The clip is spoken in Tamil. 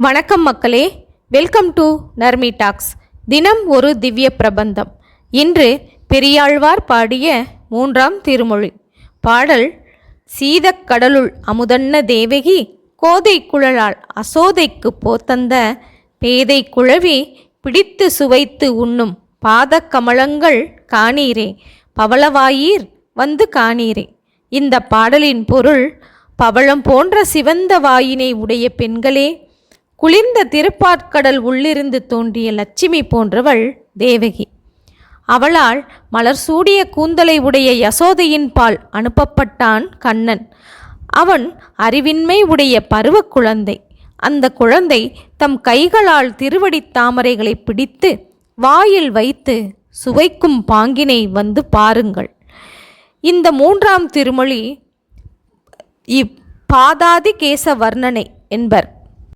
வணக்கம் மக்களே. வெல்கம் டு நர்மி டாக்ஸ் தினம் ஒரு திவ்ய பிரபந்தம். இன்று பெரியாழ்வார் பாடிய மூன்றாம் திருமொழி. பாடல் சீதக் கடலுள் அமுதன்ன தேவகி கோதை குழலால் அசோதைக்கு போத்தந்த பேதை குழவி பிடித்து சுவைத்து உண்ணும் பாதக் கமலங்கள் காணீரே பவளவாயீர் வந்து காணீரே. இந்த பாடலின் பொருள் பவளம் போன்ற சிவந்த வாயினை உடைய பெண்களே குளிர்ந்த திருப்பாற்கடல் உள்ளிருந்து தோன்றிய லட்சுமி போன்றவள் தேவகி. அவளால் மலர் சூடிய கூந்தலை உடைய யசோதையின் பால் அனுப்பப்பட்டான் கண்ணன். அவன் அறிவின்மை உடைய பருவ குழந்தை. அந்த குழந்தை தம் கைகளால் திருவடித் தாமரைகளை பிடித்து வாயில் வைத்து சுவைக்கும் பாங்கினை வந்து பாருங்கள். இந்த மூன்றாம் திருமொழி இப்பாதாதி கேச வர்ணனை என்பர்.